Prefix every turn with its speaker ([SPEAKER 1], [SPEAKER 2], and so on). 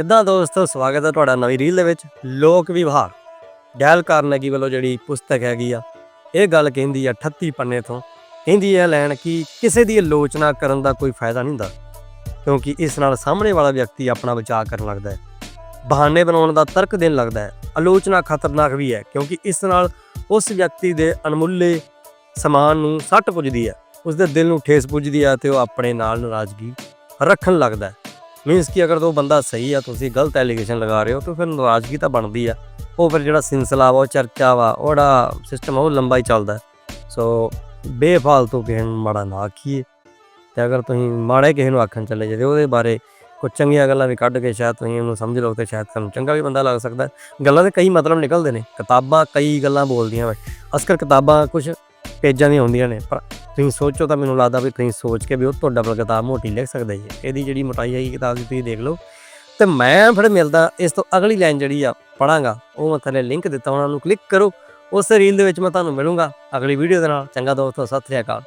[SPEAKER 1] ਕਿੱਦਾਂ ਦੋਸਤੋ? ਸਵਾਗਤ ਹੈ ਤੁਹਾਡਾ ਨਵੀਂ ਰੀਲ ਦੇ ਵਿੱਚ, ਲੋਕ ਵਿਵਹਾਰ। ਡੈਲ ਕਾਰਨੇਗੀ ਵੱਲੋਂ ਜਿਹੜੀ ਪੁਸਤਕ ਹੈਗੀ ਆ, ਇਹ ਗੱਲ ਕਹਿੰਦੀ ਆ 38 ਪੰਨੇ ਤੋਂ। ਕਹਿੰਦੀ ਹੈ ਲੈਣ ਕਿ ਕਿਸੇ ਦੀ ਆਲੋਚਨਾ ਕਰਨ ਦਾ ਕੋਈ ਫਾਇਦਾ ਨਹੀਂ ਹੁੰਦਾ, ਕਿਉਂਕਿ ਇਸ ਨਾਲ ਸਾਹਮਣੇ ਵਾਲਾ ਵਿਅਕਤੀ ਆਪਣਾ ਬਚਾਅ ਕਰਨ ਲੱਗਦਾ ਹੈ। ਬਹਾਨੇ ਬਣਾਉਣ ਦਾ ਤਰਕ ਦੇਣ ਲੱਗਦਾ ਹੈ। ਆਲੋਚਨਾ ਖਤਰਨਾਕ ਵੀ ਹੈ, ਕਿਉਂਕਿ ਇਸ ਨਾਲ ਉਸ ਵਿਅਕਤੀ ਦੇ ਅਣਮੁੱਲੇ ਸਮਾਨ ਨੂੰ ਸੱਟ ਪੁੱਜਦੀ ਹੈ ਉਸ ਦੇ ਦਿਲ ਨੂੰ ਠੇਸ ਪੁੱਜਦੀ ਹੈ ਤੇ ਉਹ ਆਪਣੇ ਨਾਲ ਨਾਰਾਜ਼ਗੀ ਰੱਖਣ ਲੱਗਦਾ ਹੈ। ਮੀਨਸ ਕਿ ਅਗਰ ਉਹ ਬੰਦਾ ਸਹੀ ਆ, ਤੁਸੀਂ ਗਲਤ ਐਲੀਗੇਸ਼ਨ ਲਗਾ ਰਹੇ ਹੋ, ਤਾਂ ਫਿਰ ਨਾਰਾਜ਼ਗੀ ਤਾਂ ਬਣਦੀ ਆ। ਉਹ ਫਿਰ ਜਿਹੜਾ ਸਿਲਸਿਲਾ ਵਾ, ਉਹ ਚਰਚਾ ਵਾ, ਉਹਦਾ ਸਿਸਟਮ ਉਹ ਲੰਬਾ ਹੀ। ਚੱਲਦਾ ਸੋ ਬੇਫਾਲਤੂ ਕਿਸੇ ਨੂੰ ਮਾੜਾ ਨਾ ਆਖੀਏ। ਤੇ ਅਗਰ ਤੁਸੀਂ ਮਾੜੇ ਕਿਸੇ ਨੂੰ ਆਖਣ ਚੱਲੇ ਜੇ ਉਹਦੇ ਬਾਰੇ ਕੁਝ ਚੰਗੀਆਂ ਗੱਲਾਂ ਵੀ ਕੱਢ ਕੇ ਸ਼ਾਇਦ ਤੁਸੀਂ ਉਹਨੂੰ ਸਮਝ ਲਓ ਤੇ ਸ਼ਾਇਦ ਤੁਹਾਨੂੰ ਚੰਗਾ ਵੀ ਬੰਦਾ ਲੱਗ ਸਕਦਾ ਗੱਲਾਂ ਦੇ ਕਈ ਮਤਲਬ ਨਿਕਲਦੇ ਨੇ। ਕਿਤਾਬਾਂ ਕਈ ਗੱਲਾਂ ਬੋਲਦੀਆਂ ਵੇ। ਅਸਕਰ ਕਿਤਾਬਾਂ ਕੁਝ ਪੇਜਾਂ ਦੀਆਂ ਹੁੰਦੀਆਂ ਨੇ, ਪਰ ਤੁਸੀਂ ਸੋਚੋ ਤਾਂ ਮੈਨੂੰ ਲੱਗਦਾ ਵੀ ਤੁਸੀਂ ਸੋਚ ਕੇ ਵੀ ਉਹ ਤੁਹਾਡਾ ਡਬਲ ਕਿਤਾਬ ਮੋਟੀ ਲਿਖ ਸਕਦੇ ਜੀ। ਇਹਦੀ ਜਿਹੜੀ ਮੋਟਾਈ ਹੈਗੀ ਕਿਤਾਬ ਦੀ ਤੁਸੀਂ ਦੇਖ ਲਓ। ਤੇ ਮੈਂ ਫਿਰ ਮਿਲਦਾ ਇਸ ਤੋਂ ਅਗਲੀ ਲਾਈਨ ਜਿਹੜੀ ਆ ਪੜਾਂਗਾ ਉਹ ਮੈਂ ਥੱਲੇ ਲਿੰਕ ਦਿੱਤਾ, ਉਹਨਾਂ ਨੂੰ ਕਲਿੱਕ ਕਰੋ। ਉਸ ਰੀਲ ਦੇ ਵਿੱਚ ਮੈਂ ਤੁਹਾਨੂੰ ਮਿਲੂੰਗਾ ਅਗਲੀ ਵੀਡੀਓ ਦੇ ਨਾਲ। ਚੰਗਾ ਦੋਸਤੋ, ਸਤਿ ਸ੍ਰੀ ਅਕਾਲ।